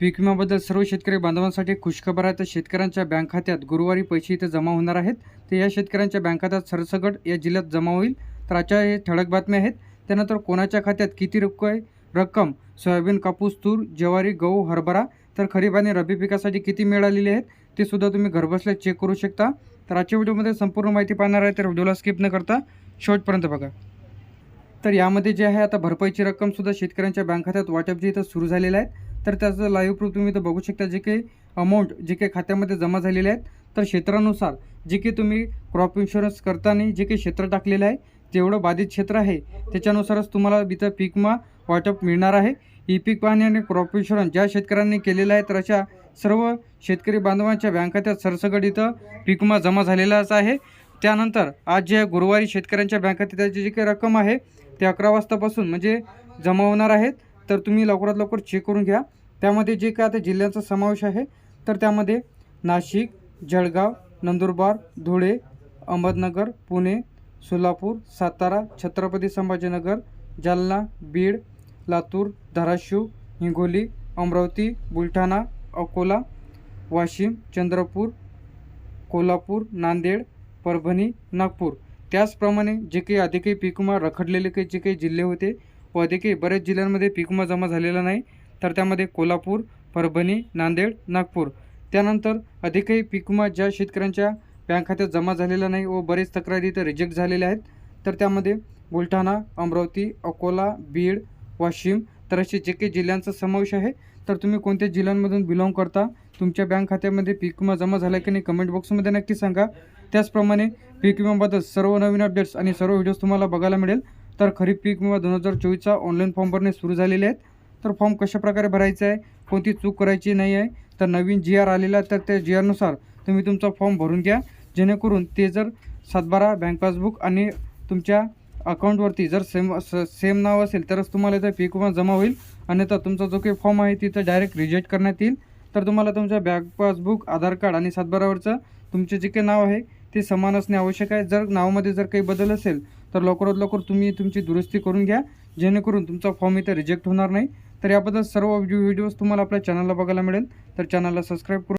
पीक विम्याबद्दल सर्व शेतकरी बांधवांसाठी खुशखबर आहे. तर शेतकऱ्यांच्या बँक खात्यात गुरुवारी पैसे इथे जमा होणार आहेत. तर या शेतकऱ्यांच्या बँक खात्यात सरसगट या जिल्ह्यात जमा होईल. तर आजच्या हे ठळक बातम्या आहेत. त्यानंतर कोणाच्या खात्यात किती रुपये रक्कम सोयाबीन कापूस तूर ज्वारी गहू हरभरा तर खरीप आणि रब्बी पिकासाठी किती मिळालेली आहेत? ते सुद्धा तुम्ही घरबसल्या चेक करू शकता. तर आजच्या व्हिडिओमध्ये संपूर्ण माहिती पाहणार आहे तर व्हिडिओला स्किप न करता शेवटपर्यंत बघा. तर यामध्ये जे आहे आता भरपाईची रक्कमसुद्धा शेतकऱ्यांच्या बँक खात्यात वाटप जे इथं सुरू झालेलं आहे. तर त्याचं लाईव्ह प्रूफ तुम्ही इथं बघू शकता. जे काही अमाऊंट जे काही खात्यामध्ये जमा झालेले आहेत तर क्षेत्रानुसार जे काही तुम्ही क्रॉप इन्शुरन्स करताना जे काही क्षेत्र टाकलेलं आहे जेवढं बाधित क्षेत्र आहे त्याच्यानुसारच तुम्हाला इथं पीकमा वाटप मिळणार आहे. ई पीक पाहणी आणि क्रॉप इन्शुरन्स ज्या शेतकऱ्यांनी केलेला आहे तर अशा सर्व शेतकरी बांधवांच्या बँक खात्यात सरसगड इथं पीकमा जमा झालेलाच आहे. त्यानंतर आज जे गुरुवारी शेतकऱ्यांच्या बँक खात्याची जी काही रक्कम आहे ते अकरा वाजतापासून म्हणजे जमा होणार आहेत. तर तुम्ही लवकरात लवकर चेक करून घ्या. त्यामध्ये जे काय आता जिल्ह्यांचा समावेश आहे तर त्यामध्ये नाशिक जळगाव नंदुरबार धुळे अहमदनगर पुणे सोलापूर सातारा छत्रपती संभाजीनगर जालना बीड लातूर धाराशिव हिंगोली अमरावती बुलढाणा अकोला वाशिम चंद्रपूर कोल्हापूर नांदेड परभणी नागपूर. त्याचप्रमाणे जे काही आधी काही पीकमा रखडलेले काही जे काही जिल्हे होते व अधिकही बऱ्याच जिल्ह्यांमध्ये पीक विमा जमा झालेला नाही. तर त्यामध्ये कोल्हापूर परभणी नांदेड नागपूर. त्यानंतर अधिकही पीक विमा ज्या शेतकऱ्यांच्या बँक खात्यात जमा झालेला नाही व बरेच तक्रारी इथं रिजेक्ट झालेल्या आहेत. तर त्यामध्ये बुलढाणा अमरावती अकोला बीड वाशिम तर असे जे काही जिल्ह्यांचा समावेश आहे. तर तुम्ही कोणत्या जिल्ह्यांमधून बिलॉंग करता? तुमच्या बँक खात्यामध्ये पीक विमा जमा झाला की नाही कमेंट बॉक्समध्ये नक्की सांगा. त्याचप्रमाणे पीक विम्याबद्दल सर्व नवीन अपडेट्स आणि सर्व व्हिडिओज तुम्हाला बघायला मिळेल. तर खरीप पीक विमा दोन हजार चोवीसचा ऑनलाईन फॉर्म भरणे सुरू झालेले आहेत. तर फॉर्म कशाप्रकारे भरायचा आहे? कोणती चूक करायची नाही आहे? तर नवीन जी आर आलेला आहे तर त्या जी आरनुसार तुम्ही तुमचा फॉर्म भरून घ्या. जेणेकरून ते जर सातबारा बँक पासबुक आणि तुमच्या अकाउंटवरती जर सेम सेम नाव असेल तरच तुम्हाला इथं पीक विमा जमा होईल. अन्यथा तुमचा जो काही फॉर्म आहे तिथं डायरेक्ट रिजेक्ट करण्यात येईल. तर तुम्हाला तुमच्या बँक पासबुक आधार कार्ड आणि सातबारावरचं तुमचे जे काही नाव आहे ते समान असणे आवश्यक आहे. जर नावामध्ये जर काही बदल असेल तर लवकरात लवकर तुम्ही तुमची दुरुस्ती करून घ्या. जेणेकरून तुमचा फॉर्म इथं रिजेक्ट होणार नाही. तर याबद्दल सर्व व्हिडिओज तुम्हाला आपल्या चॅनलला बघायला मिळेल. तर चॅनलला सबस्क्राईब करून